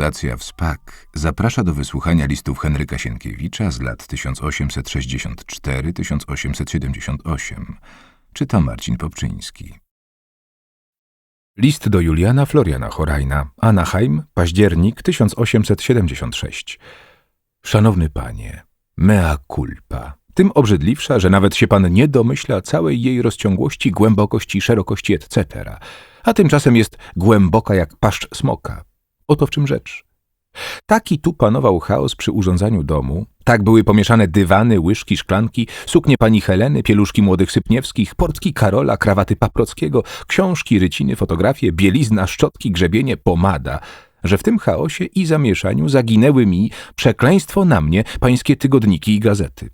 Fundacja WSPAK zaprasza do wysłuchania listów Henryka Sienkiewicza z lat 1864-1878. Czyta Marcin Popczyński. List do Juliana Floriana Horajna, Anaheim, październik 1876. Szanowny panie, mea culpa. Tym obrzydliwsza, że nawet się pan nie domyśla całej jej rozciągłości, głębokości, szerokości, etc. A tymczasem jest głęboka jak paszcz smoka. Oto w czym rzecz. Taki tu panował chaos przy urządzaniu domu. Tak były pomieszane dywany, łyżki, szklanki, suknie pani Heleny, pieluszki młodych Sypniewskich, portki Karola, krawaty Paprockiego, książki, ryciny, fotografie, bielizna, szczotki, grzebienie, pomada, że w tym chaosie i zamieszaniu zaginęły mi, przekleństwo na mnie, pańskie tygodniki i gazety.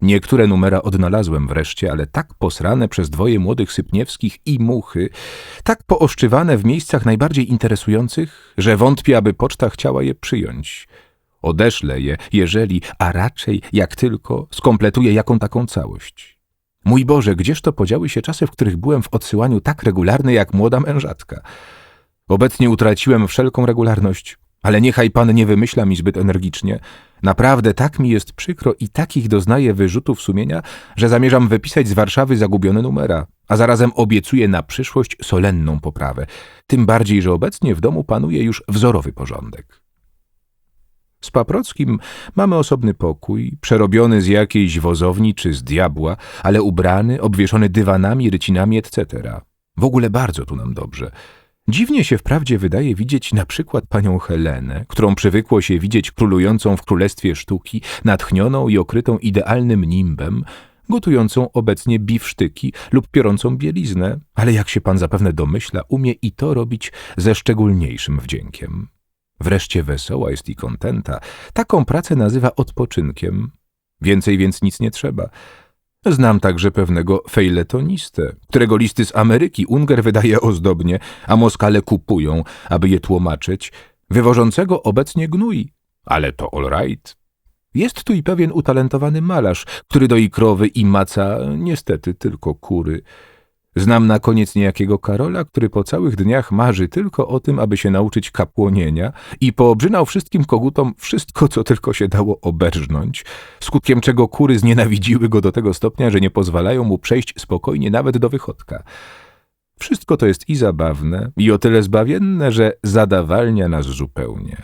Niektóre numera odnalazłem wreszcie, ale tak posrane przez dwoje młodych Sypniewskich i muchy, tak pooszczywane w miejscach najbardziej interesujących, że wątpię, aby poczta chciała je przyjąć. Odeszlę je, jeżeli, a raczej, jak tylko, skompletuję jaką taką całość. Mój Boże, gdzież to podziały się czasy, w których byłem w odsyłaniu tak regularny jak młoda mężatka? Obecnie utraciłem wszelką regularność, ale niechaj pan nie wymyśla mi zbyt energicznie. Naprawdę tak mi jest przykro i takich doznaję wyrzutów sumienia, że zamierzam wypisać z Warszawy zagubione numera, a zarazem obiecuję na przyszłość solenną poprawę. Tym bardziej, że obecnie w domu panuje już wzorowy porządek. Z Paprockim mamy osobny pokój, przerobiony z jakiejś wozowni czy z diabła, ale ubrany, obwieszony dywanami, rycinami, etc. W ogóle bardzo tu nam dobrze. Dziwnie się wprawdzie wydaje widzieć na przykład panią Helenę, którą przywykło się widzieć królującą w królestwie sztuki, natchnioną i okrytą idealnym nimbem, gotującą obecnie biwsztyki lub piorącą bieliznę, ale jak się pan zapewne domyśla, umie i to robić ze szczególniejszym wdziękiem. Wreszcie wesoła jest i kontenta. Taką pracę nazywa odpoczynkiem. Więcej więc nic nie trzeba. Znam także pewnego fejletonistę, którego listy z Ameryki Unger wydaje ozdobnie, a Moskale kupują, aby je tłumaczyć, wywożącego obecnie gnój. Ale to all right. Jest tu i pewien utalentowany malarz, który doi krowy i maca niestety tylko kury. Znam na koniec niejakiego Karola, który po całych dniach marzy tylko o tym, aby się nauczyć kapłonienia i poobrzynał wszystkim kogutom wszystko, co tylko się dało oberżnąć, skutkiem czego kury znienawidziły go do tego stopnia, że nie pozwalają mu przejść spokojnie nawet do wychodka. Wszystko to jest i zabawne, i o tyle zbawienne, że zadawalnia nas zupełnie.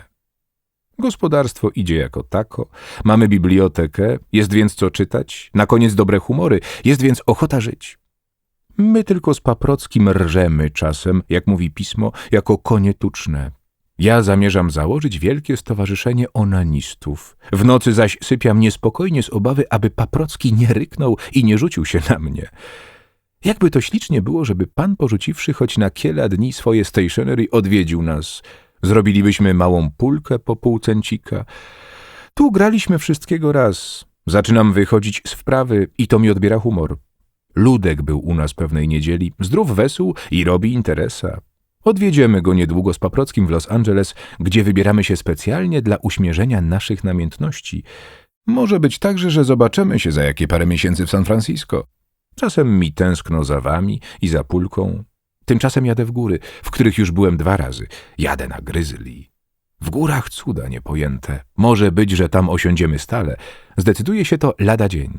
Gospodarstwo idzie jako tako, mamy bibliotekę, jest więc co czytać, na koniec dobre humory, jest więc ochota żyć. My tylko z Paprockim rżemy czasem, jak mówi pismo, jako konie tuczne. Ja zamierzam założyć wielkie stowarzyszenie onanistów. W nocy zaś sypiam niespokojnie z obawy, aby Paprocki nie ryknął i nie rzucił się na mnie. Jakby to ślicznie było, żeby pan porzuciwszy choć na kiela dni swoje stationery odwiedził nas. Zrobilibyśmy małą pulkę po pół cencika. Tu graliśmy wszystkiego raz. Zaczynam wychodzić z wprawy i to mi odbiera humor. Ludek był u nas pewnej niedzieli, zdrów wesół i robi interesa. Odwiedziemy go niedługo z Paprockim w Los Angeles, gdzie wybieramy się specjalnie dla uśmierzenia naszych namiętności. Może być także, że zobaczymy się za jakie parę miesięcy w San Francisco. Czasem mi tęskno za wami i za pulką. Tymczasem jadę w góry, w których już byłem dwa razy. Jadę na Gryzli. W górach cuda niepojęte. Może być, że tam osiądziemy stale. Zdecyduje się to lada dzień.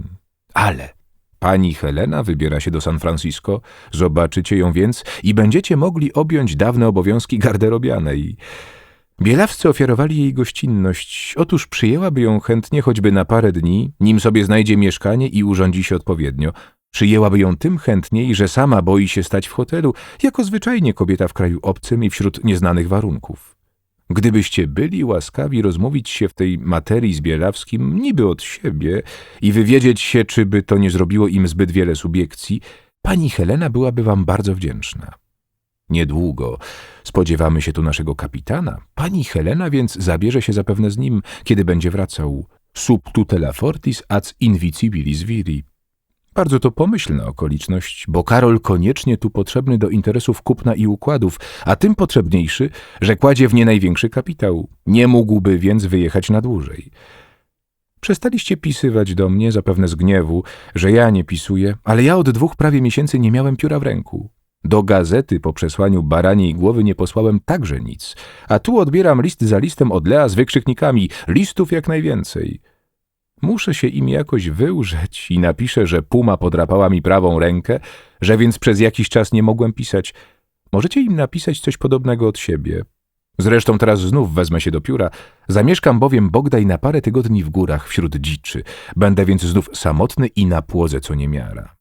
Ale Pani Helena wybiera się do San Francisco, zobaczycie ją więc i będziecie mogli objąć dawne obowiązki garderobianej. Bielawscy ofiarowali jej gościnność. Otóż przyjęłaby ją chętnie choćby na parę dni, nim sobie znajdzie mieszkanie i urządzi się odpowiednio. Przyjęłaby ją tym chętniej, że sama boi się stać w hotelu, jako zwyczajnie kobieta w kraju obcym i wśród nieznanych warunków. Gdybyście byli łaskawi rozmówić się w tej materii z Bielawskim niby od siebie i wywiedzieć się, czy by to nie zrobiło im zbyt wiele subiekcji, pani Helena byłaby wam bardzo wdzięczna. Niedługo spodziewamy się tu naszego kapitana. Pani Helena więc zabierze się zapewne z nim, kiedy będzie wracał. Sub tutela fortis ac invicibilis viri. Bardzo to pomyślna okoliczność, bo Karol koniecznie tu potrzebny do interesów kupna i układów, a tym potrzebniejszy, że kładzie w nie największy kapitał. Nie mógłby więc wyjechać na dłużej. Przestaliście pisywać do mnie, zapewne z gniewu, że ja nie pisuję, ale ja od dwóch prawie miesięcy nie miałem pióra w ręku. Do gazety po przesłaniu baraniej głowy nie posłałem także nic, a tu odbieram list za listem od Lea z wykrzyknikami, listów jak najwięcej. Muszę się im jakoś wyłżeć i napiszę, że puma podrapała mi prawą rękę, że więc przez jakiś czas nie mogłem pisać. Możecie im napisać coś podobnego od siebie. Zresztą teraz znów wezmę się do pióra. Zamieszkam bowiem Bogdaj na parę tygodni w górach wśród dziczy. Będę więc znów samotny i na płodze co niemiara.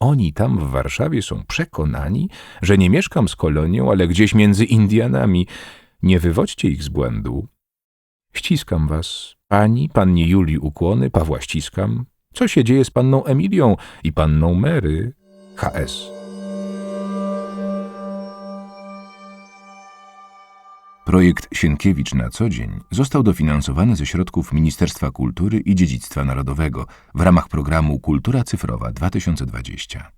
Oni tam w Warszawie są przekonani, że nie mieszkam z kolonią, ale gdzieś między Indianami. Nie wywodźcie ich z błędu. Ściskam was. Pani, pannie Julii ukłony, Pawła ściskam. Co się dzieje z panną Emilią i panną Mary? HS. Projekt Sienkiewicz na co dzień został dofinansowany ze środków Ministerstwa Kultury i Dziedzictwa Narodowego w ramach programu Kultura Cyfrowa 2020.